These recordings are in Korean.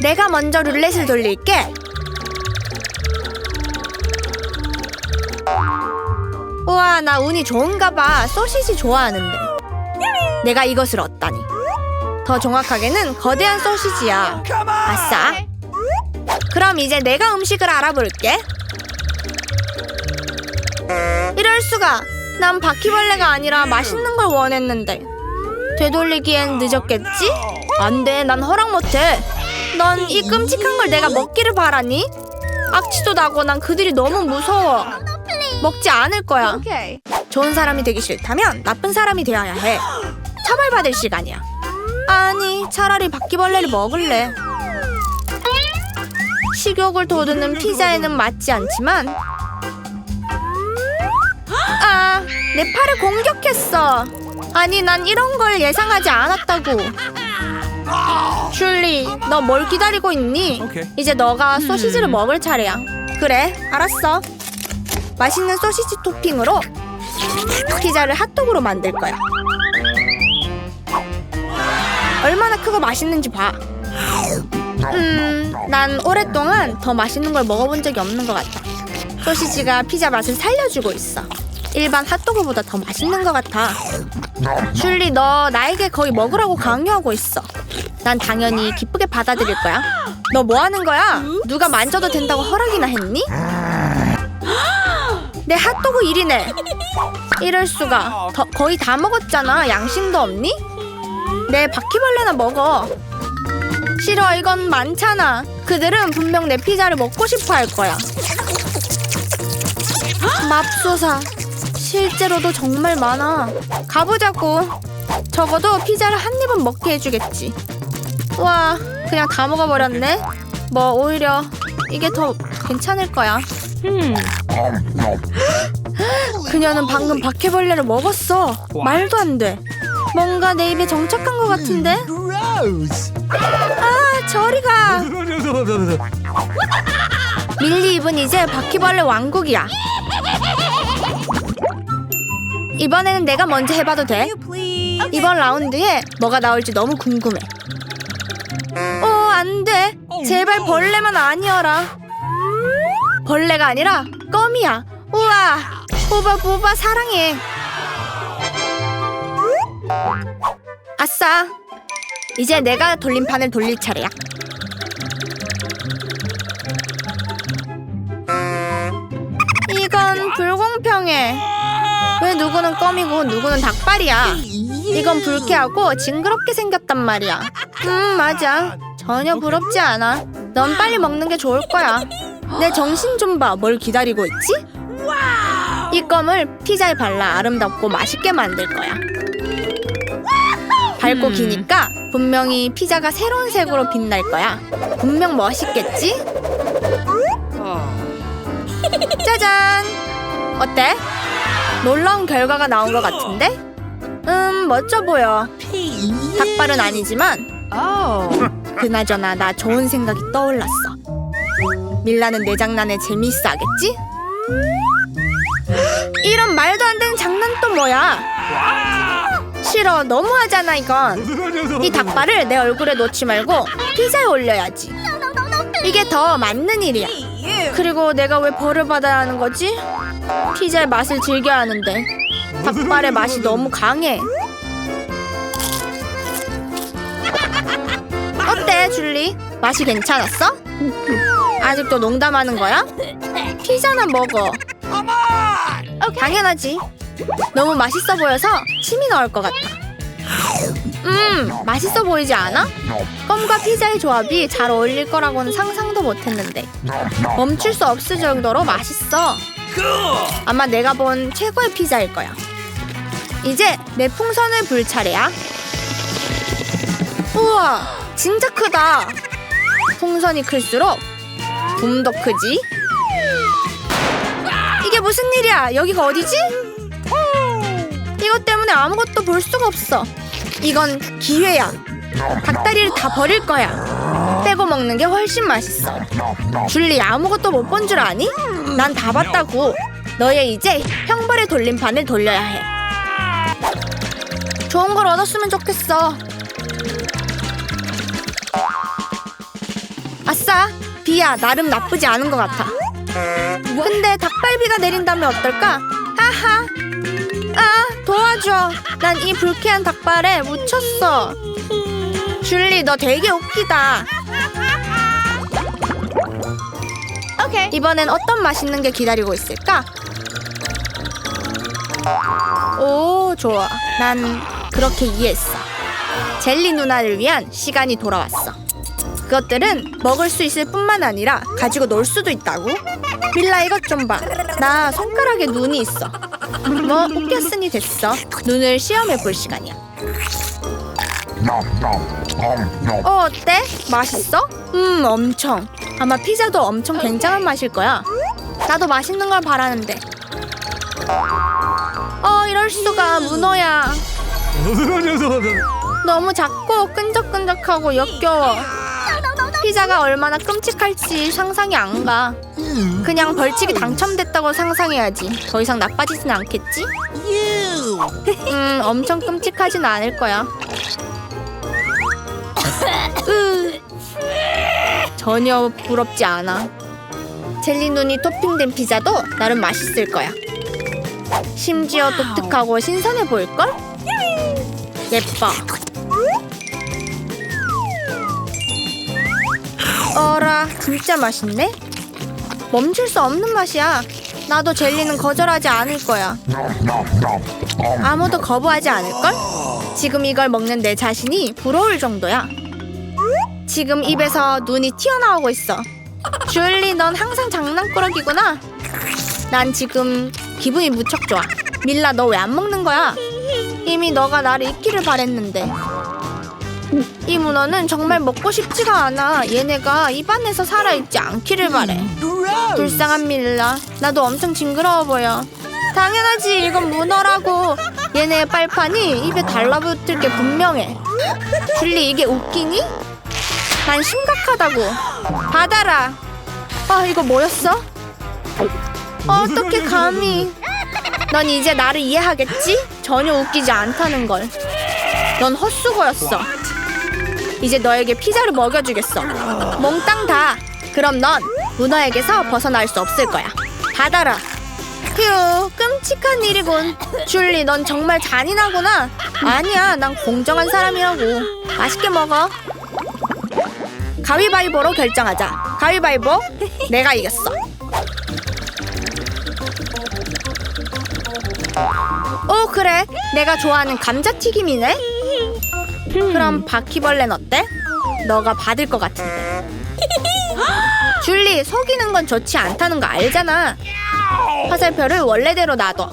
내가 먼저 룰렛을 돌릴게. 우와, 나 운이 좋은가 봐. 소시지 좋아하는데. 내가 이것을 얻다니. 더 정확하게는 거대한 소시지야. 아싸. 그럼 이제 내가 음식을 알아볼게. 이럴 수가. 난 바퀴벌레가 아니라 맛있는 걸 원했는데. 되돌리기엔 늦었겠지? 안 돼, 난 허락 못해. 넌 이 끔찍한 걸 내가 먹기를 바라니? 악취도 나고 난 그들이 너무 무서워. 먹지 않을 거야. 좋은 사람이 되기 싫다면 나쁜 사람이 되어야 해. 처벌받을 시간이야. 아니, 차라리 바퀴벌레를 먹을래. 식욕을 돋우는 피자에는 맞지 않지만 아, 내 팔을 공격했어. 아니, 난 이런 걸 예상하지 않았다고. 슐리, 너 뭘 기다리고 있니? 오케이. 이제 너가 소시지를 먹을 차례야. 그래, 알았어. 맛있는 소시지 토핑으로 피자를 핫도그로 만들 거야. 얼마나 크고 맛있는지 봐. 음, 난 오랫동안 더 맛있는 걸 먹어본 적이 없는 것 같아. 소시지가 피자 맛을 살려주고 있어. 일반 핫도그보다 더 맛있는 것 같아. 슐리, 너 나에게 거의 먹으라고 강요하고 있어. 난 당연히 기쁘게 받아들일 거야. 너 뭐 하는 거야? 누가 만져도 된다고 허락이나 했니? 내 핫도그 1이네. 이럴 수가. 더- 거의 다 먹었잖아. 양심도 없니? 내 바퀴벌레나 먹어. 싫어, 이건 많잖아. 그들은 분명 내 피자를 먹고 싶어 할 거야. 맙소사. 실제로도 정말 많아. 가보자고. 적어도 피자를 한 입은 먹게 해주겠지. 와, 그냥 다 먹어버렸네. 뭐 오히려 이게 더 괜찮을 거야. 그녀는 방금 바퀴벌레를 먹었어. 말도 안 돼. 뭔가 내 입에 정착한 것 같은데? 아, 저리 가. 밀리 입은 이제 바퀴벌레 왕국이야. 이번에는 내가 먼저 해봐도 돼? 이번 라운드에 뭐가 나올지 너무 궁금해. 어, 안 돼. 제발 벌레만 아니어라. 벌레가 아니라 껌이야. 우와. 보바 보바 사랑해. 아싸. 이제 내가 돌림판을 돌릴 차례야. 이건 불공평해. 왜 누구는 껌이고 누구는 닭발이야? 이건 불쾌하고 징그럽게 생겼단 말이야. 음, 맞아. 전혀 부럽지 않아. 넌 빨리 먹는 게 좋을 거야. 내 정신 좀 봐. 뭘 기다리고 있지? 이 껌을 피자에 발라 아름답고 맛있게 만들 거야. 밝고 기니까 분명히 피자가 새로운 색으로 빛날 거야. 분명 멋있겠지? 짜잔! 어때? 놀라운 결과가 나온 것 같은데? 음, 멋져 보여. 닭발은 아니지만 Oh. 그나저나 나 좋은 생각이 떠올랐어. 밀라는 내 장난에 재미있어 하겠지? 이런 말도 안 되는 장난 또 뭐야? 싫어, 너무하잖아 이건. 이 닭발을 내 얼굴에 놓지 말고 피자에 올려야지. 이게 더 맞는 일이야. 그리고 내가 왜 벌을 받아야 하는 거지? 피자의 맛을 즐겨야 하는데 닭발의 맛이 너무 강해. 어때, 줄리? 맛이 괜찮았어? 아직도 농담하는 거야? 피자나 먹어. 당연하지. 너무 맛있어 보여서 침이 나올 것 같아. 음, 맛있어 보이지 않아? 껌과 피자의 조합이 잘 어울릴 거라고는 상상도 못했는데 멈출 수 없을 정도로 맛있어. 아마 내가 본 최고의 피자일 거야. 이제 내 풍선을 불 차례야. 우와, 진짜 크다. 풍선이 클수록 붐도 크지. 이게 무슨 일이야? 여기가 어디지? 이것 때문에 아무것도 볼 수가 없어. 이건 기회야. 닭다리를 다 버릴 거야. 떼고 먹는 게 훨씬 맛있어. 줄리 아무것도 못 본 줄 아니? 난 다 봤다고. 너의 이제 형벌의 돌림판을 돌려야 해. 좋은 걸 얻었으면 좋겠어. 비야, 나름 나쁘지 않은 것 같아. 근데 닭갈비가 내린다면 어떨까? 하하! 아, 도와줘. 난 이 불쾌한 닭발에 묻혔어. 줄리, 너 되게 웃기다. Okay. 이번엔 어떤 맛있는 게 기다리고 있을까? 오, 좋아. 난 그렇게 이해했어. 젤리 누나를 위한 시간이 돌아왔어. 그것들은 먹을 수 있을 뿐만 아니라 가지고 놀 수도 있다고? 밀라 이것 좀 봐. 나 손가락에 눈이 있어. 뭐 웃겼으니 됐어. 눈을 시험해 볼 시간이야. 어 어때? 맛있어? 음 엄청. 아마 피자도 엄청 굉장한 맛일 거야. 나도 맛있는 걸 바라는데. 어 이럴 수가 문어야. 너무 작고 끈적끈적하고 역겨워. 피자가 얼마나 끔찍할지 상상이 안 가. 그냥 벌칙이 당첨됐다고 상상해야지. 더 이상 나빠지진 않겠지? 음, 엄청 끔찍하진 않을 거야. 으, 전혀 부럽지 않아. 젤리 눈이 토핑된 피자도 나름 맛있을 거야. 심지어 독특하고 신선해 보일걸? 예뻐. 진짜 맛있네? 멈출 수 없는 맛이야. 나도 젤리는 거절하지 않을 거야. 아무도 거부하지 않을걸? 지금 이걸 먹는 내 자신이 부러울 정도야. 지금 입에서 눈이 튀어나오고 있어. 줄리, 넌 항상 장난꾸러기구나. 난 지금 기분이 무척 좋아. 밀라, 너 왜 안 먹는 거야? 이미 너가 나를 잊기를 바랬는데. 이 문어는 정말 먹고 싶지가 않아. 얘네가 입안에서 살아있지 않기를 바래. 불쌍한 밀라. 나도 엄청 징그러워 보여. 당연하지. 이건 문어라고. 얘네의 빨판이 입에 달라붙을 게 분명해. 줄리 이게 웃기니? 난 심각하다고. 받아라. 아 이거 뭐였어? 어떻게 감히? 넌 이제 나를 이해하겠지? 전혀 웃기지 않다는 걸. 넌 헛수고였어. 이제 너에게 피자를 먹여주겠어. 몽땅 다. 그럼 넌 문어에게서 벗어날 수 없을 거야. 받아라. 휴, 끔찍한 일이군. 줄리, 넌 정말 잔인하구나. 아니야, 난 공정한 사람이라고. 맛있게 먹어. 가위바위보로 결정하자. 가위바위보, 내가 이겼어. 오, 그래. 내가 좋아하는 감자튀김이네. 그럼 바퀴벌레는 어때? 너가 받을 것 같은데. 줄리, 속이는 건 좋지 않다는 거 알잖아. 화살표를 원래대로 놔둬.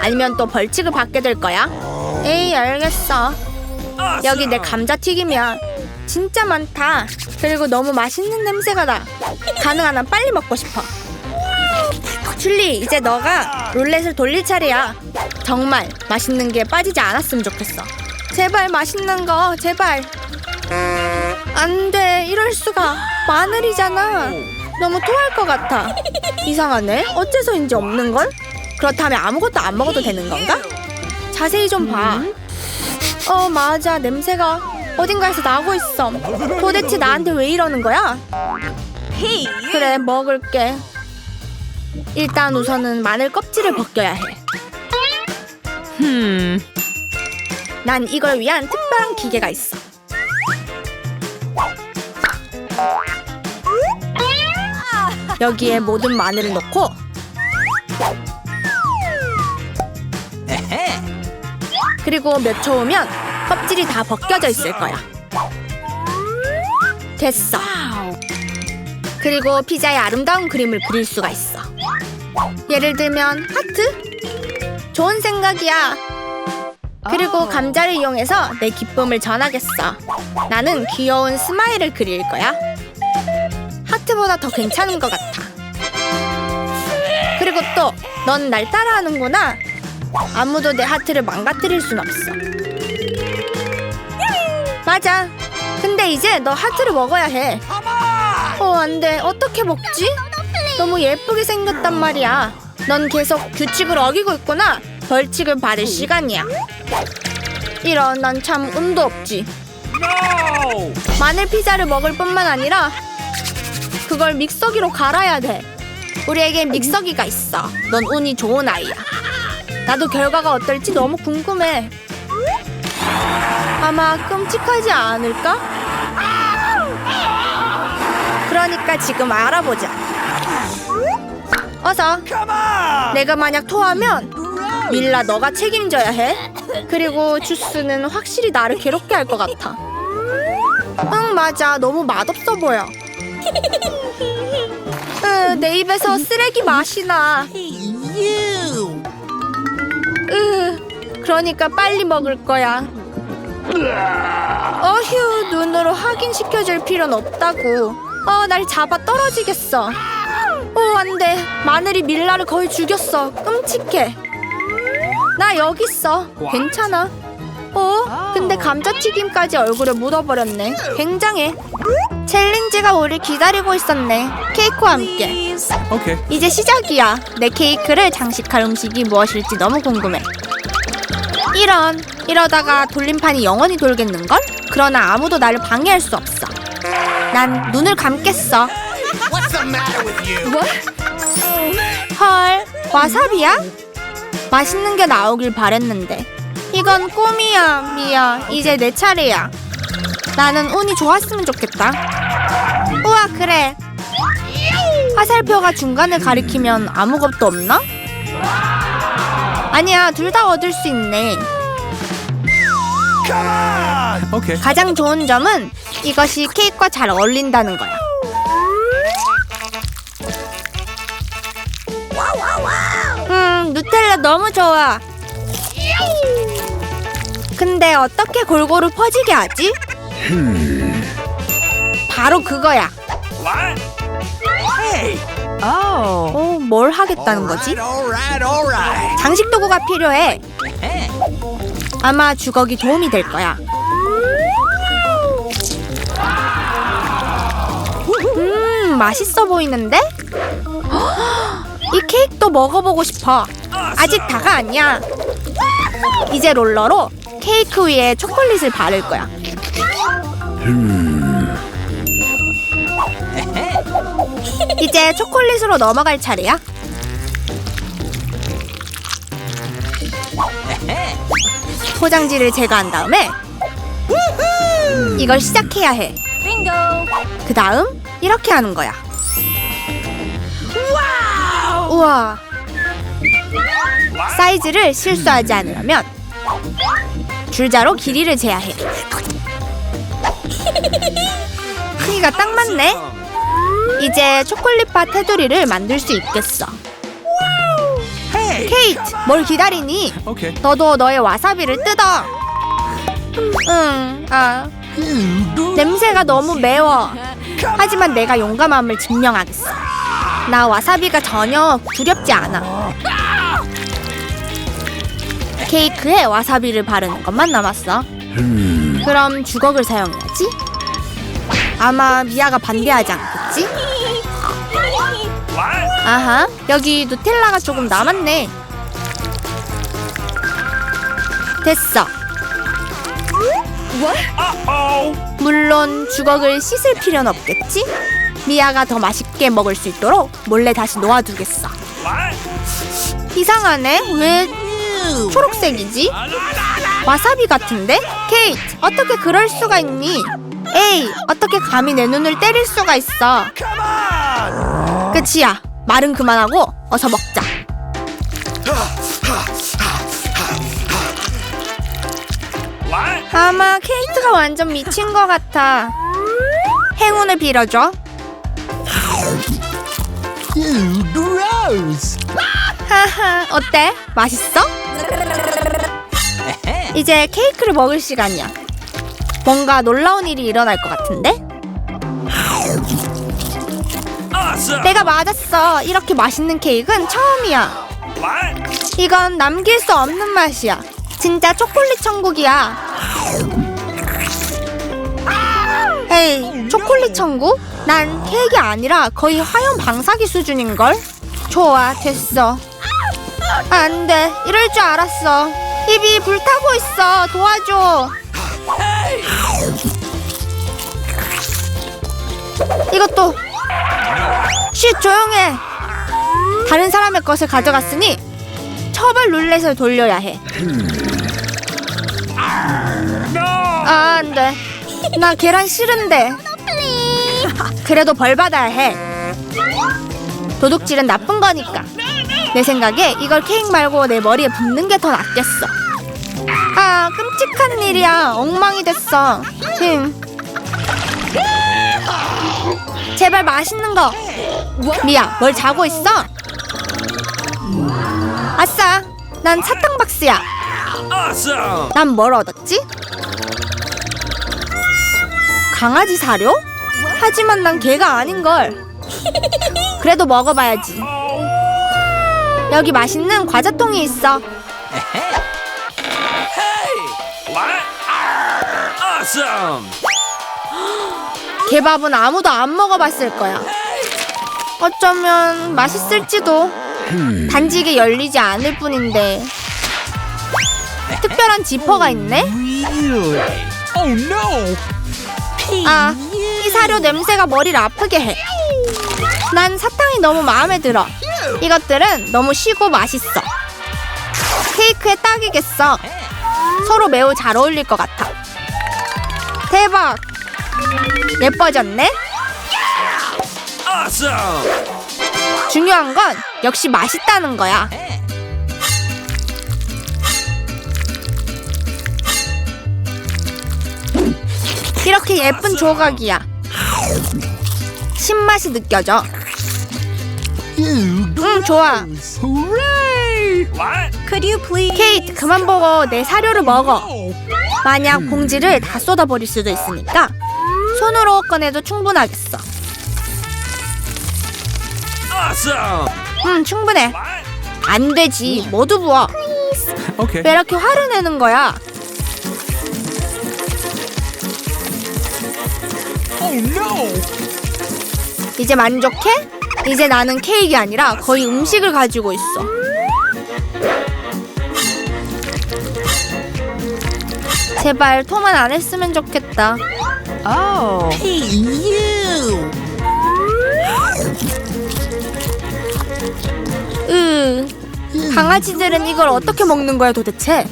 아니면 또 벌칙을 받게 될 거야. 에이, 알겠어. 여기 내 감자튀김이야. 진짜 많다. 그리고 너무 맛있는 냄새가 나. 가능한 한 빨리 먹고 싶어. 줄리, 이제 너가 룰렛을 돌릴 차례야. 정말 맛있는 게 빠지지 않았으면 좋겠어. 제발 맛있는 거, 제발. 안 돼, 이럴 수가. 마늘이잖아. 너무 토할 것 같아. 이상하네. 어째서인지 없는 걸? 그렇다면 아무것도 안 먹어도 되는 건가? 자세히 좀 봐. 어, 맞아. 냄새가 어딘가에서 나고 있어. 도대체 나한테 왜 이러는 거야? 그래, 먹을게. 일단 우선은 마늘 껍질을 벗겨야 해. 난 이걸 위한 특별한 기계가 있어. 여기에 모든 마늘을 넣고 그리고 몇 초 후면 껍질이 다 벗겨져 있을 거야. 됐어. 그리고 피자의 아름다운 그림을 그릴 수가 있어. 예를 들면 하트? 좋은 생각이야. 그리고 감자를 이용해서 내 기쁨을 전하겠어. 나는 귀여운 스마일을 그릴 거야. 하트보다 더 괜찮은 것 같아. 그리고 또, 넌 날 따라하는구나. 아무도 내 하트를 망가뜨릴 순 없어. 맞아. 근데 이제 너 하트를 먹어야 해. 어, 안 돼. 어떻게 먹지? 너무 예쁘게 생겼단 말이야. 넌 계속 규칙을 어기고 있구나. 벌칙을 받을 시간이야. 이런, 난 참 운도 없지. 마늘 피자를 먹을 뿐만 아니라 그걸 믹서기로 갈아야 돼. 우리에겐 믹서기가 있어. 넌 운이 좋은 아이야. 나도 결과가 어떨지 너무 궁금해. 아마 끔찍하지 않을까? 그러니까 지금 알아보자. 어서. 내가 만약 토하면 밀라 너가 책임져야 해. 그리고 주스는 확실히 나를 괴롭게 할 것 같아. 응 맞아 너무 맛없어 보여. 으, 내 입에서 쓰레기 맛이 나. 으, 그러니까 빨리 먹을 거야. 어휴 눈으로 확인시켜줄 필요는 없다고. 어 날 잡아 떨어지겠어. 어 안돼 마늘이 밀라를 거의 죽였어. 끔찍해. 나 여기 있어. 괜찮아. 어? 근데 감자튀김까지 얼굴에 묻어버렸네. 굉장해. 챌린지가 우리 기다리고 있었네. 케이크와 함께. Okay. 이제 시작이야. 내 케이크를 장식할 음식이 무엇일지 너무 궁금해. 이런 이러다가 돌림판이 영원히 돌겠는걸? 그러나 아무도 나를 방해할 수 없어. 난 눈을 감겠어. You? 헐, 와사비야? 맛있는 게 나오길 바랬는데. 이건 꿈이야, 미야. 이제 내 차례야. 나는 운이 좋았으면 좋겠다. 우와, 그래. 화살표가 중간을 가리키면 아무것도 없나? 아니야, 둘 다 얻을 수 있네. 가장 좋은 점은 이것이 케이크와 잘 어울린다는 거야. 음, 누텔라 너무 좋아. 근데 어떻게 골고루 퍼지게 하지? 바로 그거야. What? Hey! 어, 뭘 하겠다는 거지? 장식 도구가 필요해. 아마 주걱이 도움이 될 거야. 음, 맛있어 보이는데? 이 케이크도 먹어보고 싶어. 아직 다가 아니야. 이제 롤러로 케이크 위에 초콜릿을 바를 거야. 이제 초콜릿으로 넘어갈 차례야. 포장지를 제거한 다음에 이걸 시작해야 해. 그 다음 이렇게 하는 거야. 우와. 사이즈를 실수하지 않으려면 줄자로 길이를 재야 해. 크기가 딱 맞네. 이제 초콜릿바 테두리를 만들 수 있겠어. 케이트, 뭘 기다리니? 너도 너의 와사비를 뜯어. 응, 아. 냄새가 너무 매워. 하지만 내가 용감함을 증명하겠어. 나 와사비가 전혀 두렵지 않아. 케이크에 와사비를 바르는 것만 남았어. 그럼 주걱을 사용해야지. 아마 미아가 반대하지 않겠지? 아하, 여기 누텔라가 조금 남았네. 됐어. 물론 주걱을 씻을 필요는 없겠지? 미아가 더 맛있게 먹을 수 있도록 몰래 다시 놓아두겠어. 이상하네. 왜 초록색이지? 와사비 같은데? 케이트, 어떻게 그럴 수가 있니? 에이, 어떻게 감히 내 눈을 때릴 수가 있어? 끝이야. 말은 그만하고 어서 먹자. 아마 케이트가 완전 미친 것 같아. 행운을 빌어줘. 하하, 어때? 맛있어? 이제 케이크를 먹을 시간이야. 뭔가 놀라운 일이 일어날 것 같은데? 내가 맞았어. 이렇게 맛있는 케이크는 처음이야. 이건 남길 수 없는 맛이야. 진짜 초콜릿 천국이야. 에이, 초콜릿 천국? 난 케이크 아니라 거의 화염 방사기 수준인걸? 좋아, 됐어. 안 돼, 이럴 줄 알았어. 입이 불타고 있어. 도와줘. 이것도 쉿 조용해. 다른 사람의 것을 가져갔으니 처벌 룰렛을 돌려야 해. 아, 안 돼. 나 계란 싫은데. 그래도 벌 받아야 해. 도둑질은 나쁜 거니까. 내 생각에 이걸 케이크 말고 내 머리에 붓는 게 더 낫겠어. 아, 끔찍한 일이야. 엉망이 됐어. 흠. 제발 맛있는 거. 미야, 뭘 자고 있어? 아싸, 난 사탕 박스야. 난 뭘 얻었지? 강아지 사료? 하지만 난 개가 아닌걸. 그래도 먹어봐야지. 여기 맛있는 과자통이 있어. 개밥은 아무도 안 먹어봤을 거야. 어쩌면 맛있을지도. 단지 이게 열리지 않을 뿐인데. 특별한 지퍼가 있네? Oh. 아, 이 사료 냄새가 머리를 아프게 해. 난 사탕이 너무 마음에 들어. 이것들은 너무 쉬고 맛있어. 케이크에 딱이겠어. 서로 매우 잘 어울릴 것 같아. 대박! 예뻐졌네? 중요한 건 역시 맛있다는 거야. 이렇게 예쁜 조각이야. 신맛이 느껴져. 응, 좋아. Could you please? 케이트, 그만 보고 내 사료를 먹어. 만약 봉지를 다 쏟아버릴 수도 있으니까 손으로 꺼내도 충분하겠어. Awesome. 음, 충분해. 안 되지. 모두 부어. Okay. 왜 이렇게 화를 내는 거야? Oh no. 이제 만족해? 이제 나는 케이크가 아니라 거의 음식을 가지고 있어. 제발 토만 안 했으면 좋겠다. Oh. 으, 강아지들은 이걸 어떻게 먹는 거야 도대체?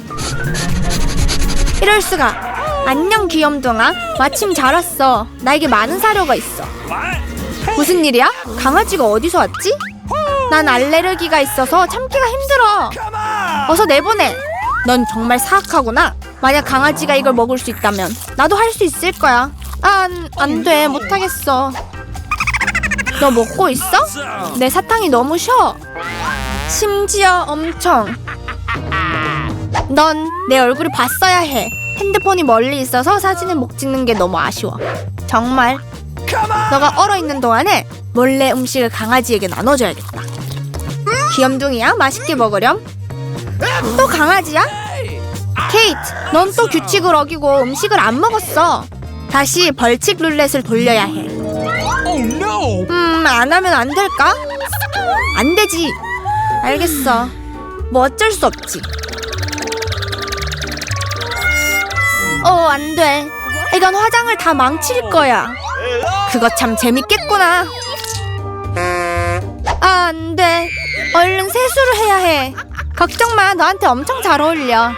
이럴 수가. 안녕 귀염둥아. 마침 잘 왔어. 나에게 많은 사료가 있어. 무슨 일이야? 강아지가 어디서 왔지? 난 알레르기가 있어서 참기가 힘들어. 어서 내보내. 넌 정말 사악하구나. 만약 강아지가 이걸 먹을 수 있다면 나도 할 수 있을 거야. 안, 안 돼. 못하겠어. 너 먹고 있어? 내 사탕이 너무 셔. 심지어 엄청. 넌 내 얼굴을 봤어야 해. 핸드폰이 멀리 있어서 사진을 못 찍는 게 너무 아쉬워. 정말. 너가 얼어 있는 동안에 몰래 음식을 강아지에게 나눠줘야겠다. 귀염둥이야, 맛있게 먹으렴. 또 강아지야? 케이트, 넌 또 규칙을 어기고 음식을 안 먹었어. 다시 벌칙 룰렛을 돌려야 해. Oh. 음, 안 하면 안 될까? 안 되지. 알겠어. 뭐 어쩔 수 없지. 어, 안 돼. 이건 화장을 다 망칠 거야. 그거 참 재밌겠구나. 아, 안 돼. 얼른 세수를 해야 해. 걱정 마. 너한테 엄청 잘 어울려.